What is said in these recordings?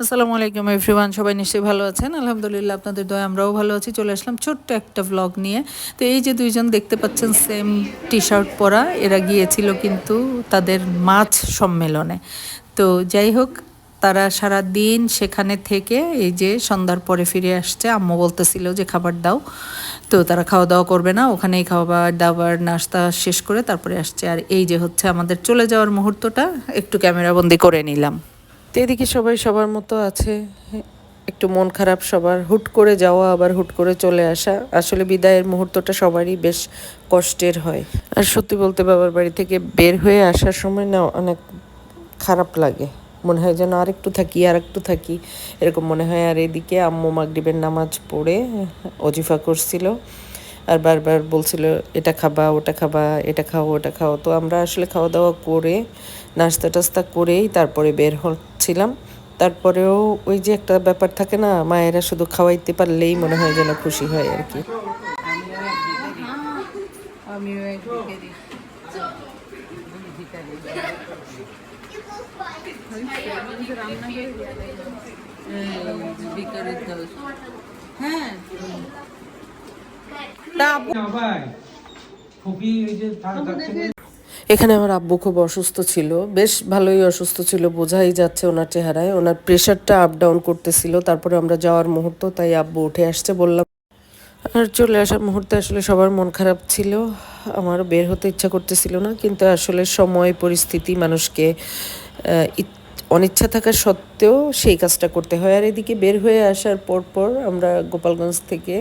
আসসালামু আলাইকুম এভরিওয়ান সবাই নিশ্চয়ই ভালো আছেন? আলহামদুলিল্লাহ, আপনাদের দয়া আমরাও ভালো আছি। চলে আসলাম ছোট্ট একটা ব্লগ নিয়ে। তো এই যে দুইজন দেখতে পাচ্ছেন সেম টি শার্ট পরা। এরা গিয়েছিল কিন্তু তাদের মাছ সম্মেলনে। তো যাই হোক, তারা সারা দিন সেখানে থেকে এই যে সন্ধ্যার পরে ফিরে আসছে। আম্মু বলতেছিল যে, খাবার দাও। তো তারা খাওয়া দাওয়া করবে না। ওখানেই খাবার দাবার, নাস্তা শেষ করে তারপরে আসছে। আর এই যে হচ্ছে আমাদের চলে যাওয়ার মুহূর্তটা। একটু ক্যামেরাবন্দি করে নিলাম। তো এদিকে সবাই সবার মতো আছে। একটু মন খারাপ সবার। হুট করে যাওয়া, আবার হুট করে চলে আসা। আসলে বিদায়ের মুহূর্তটা সবারই বেশ কষ্টের হয়। আর সত্যি বলতে বাবার বাড়ি থেকে বের হয়ে আসার সময় না অনেক খারাপ লাগে। মনে হয় যেন আরেকটু থাকি আর একটু থাকি। এরকম মনে হয়। আর এদিকে আম্মু মাগরিবের নামাজ পড়ে অজিফা করছিল। আর বারবার বলছিল, এটা খাবা, ওটা খাবা, এটা খাও, ওটা খাও। তো আমরা আসলে খাওয়া দাওয়া করে নাস্তা টাস্তা করেই তারপরে বের হচ্ছিলাম তারপরেও ওই যে একটা ব্যাপার থাকে না মায়েরা শুধু খাওয়াইতে পারলেই মনে হয় যেন খুশি হয় আর কি। আবার এখানে আমার আব্বু খুব অসুস্থ ছিল। বেশ ভালোই অসুস্থ ছিল, বোঝাই যাচ্ছে ওনার চেহারায়। ওনার প্রেশারটা আপ ডাউন করতেছিল, তারপরে আমরা যাওয়ার মুহূর্ত, তাই আব্বু উঠে আসছে বললাম, আর চলে আসার মুহূর্তে আসলে সবার মন খারাপ ছিল আমার বের হতে ইচ্ছা করতেছিল না, কিন্তু আসলে সময়, পরিস্থিতি, মানুষকে অনিচ্ছা থাকা সত্ত্বেও সেই কাজটা করতে হয়। আর এদিকে বের হয়ে আসার পর পর আমরা গোপালগঞ্জ থেকে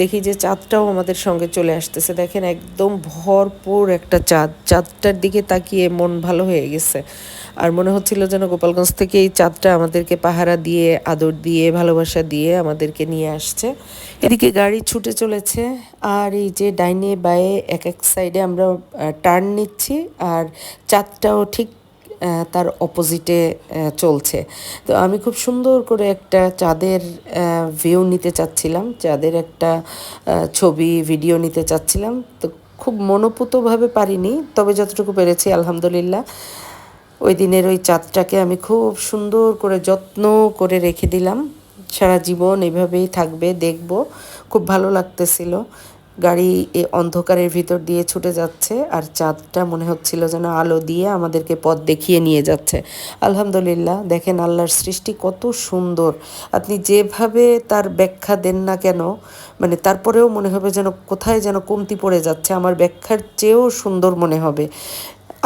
দেখি যে চাঁদটাও আমাদের সঙ্গে চলে আসতেছে। দেখেন একদম ভরপুর একটা চাঁদ। চাঁদটার দিকে তাকিয়ে মন ভালো হয়ে গেছে। আর মনে হচ্ছিল যেন গোপালগঞ্জ থেকে এই চাঁদটা আমাদেরকে পাহারা দিয়ে, আদর দিয়ে, ভালোবাসা দিয়ে আমাদেরকে নিয়ে আসছে। এদিকে গাড়ি ছুটে চলেছে আর এই যে ডাইনে বায়ে এক এক সাইডে আমরা টার্ন নিচ্ছি। আর চাঁদটাও ঠিক তার অপোজিটে চলছে। তো আমি খুব সুন্দর করে একটা চাঁদের ভিউ নিতে চাচ্ছিলাম। চাঁদের একটা ছবি ভিডিও নিতে চাচ্ছিলাম। তো খুব মনোপুতভাবে পারিনি, তবে যতটুকু পেরেছি, আলহামদুলিল্লাহ। ওই দিনের ওই চাঁদটাকে আমি খুব সুন্দর করে যত্ন করে রেখে দিলাম। সারা জীবন এভাবেই থাকবে, দেখব। খুব ভালো লাগতেছিল। গাড়ি এ অন্ধকারের ভিতর দিয়ে ছুটে যাচ্ছে আর চাঁদটা মনে হচ্ছিল যেন আলো দিয়ে আমাদেরকে পথ দেখিয়ে নিয়ে যাচ্ছে। আলহামদুলিল্লাহ, দেখেন আল্লাহর সৃষ্টি কত সুন্দর। আপনি যেভাবে তার ব্যাখ্যা দেন না কেন মানে তারপরেও মনে হবে যেন কোথায় যেন কমতি পড়ে যাচ্ছে। আমার ব্যাখ্যার চেয়েও সুন্দর মনে হবে।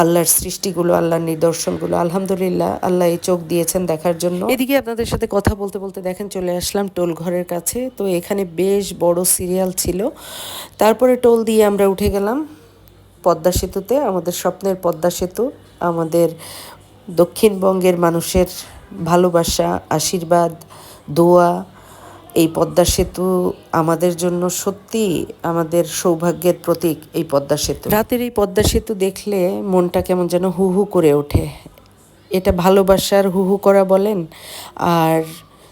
আল্লাহর সৃষ্টিগুলো, আল্লাহর নিদর্শনগুলো। আলহামদুলিল্লাহ, আল্লাহ এই চোখ দিয়েছেন দেখার জন্য। এদিকে আপনাদের সাথে কথা বলতে বলতে দেখেন, চলে আসলাম টোল ঘরের কাছে। তো এখানে বেশ বড় সিরিয়াল ছিল। তারপরে টোল দিয়ে আমরা উঠে গেলাম পদ্মা সেতুতে, আমাদের স্বপ্নের পদ্মা সেতু, আমাদের দক্ষিণবঙ্গের মানুষের ভালোবাসা, আশীর্বাদ, দোয়া এই পদ্মা সেতু আমাদের জন্য সত্যি আমাদের সৌভাগ্যের প্রতীক এই পদ্মা সেতু। রাতের এই পদ্মা সেতু দেখলে মনটা কেমন যেন হু হু করে ওঠে। এটা ভালোবাসার হু হু করা বলেন, আর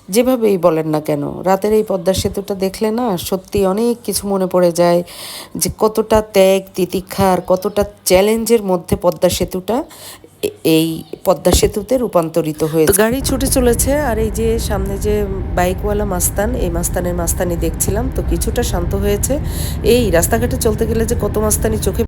যেভাবেই বলেন না কেন, রাতের এই পদ্মা সেতুটা দেখলে না সত্যি অনেক কিছু মনে পড়ে যায় যে কতটা ত্যাগ তিতিক্ষার কতটা চ্যালেঞ্জের মধ্যে পদ্মা সেতুটা এই পদ্মা সেতুতে রূপান্তরিত হয়েছে। গাড়ি ছুটে চলেছে আর এই যে সামনে যে বাইকওয়ালা মাস্তান এই মাস্তানের মাস্তানি দেখছিলাম তো কিছুটা শান্ত হয়েছে। এই রাস্তাঘাটে চলতে গেলে যে কত মাস্তানি চোখে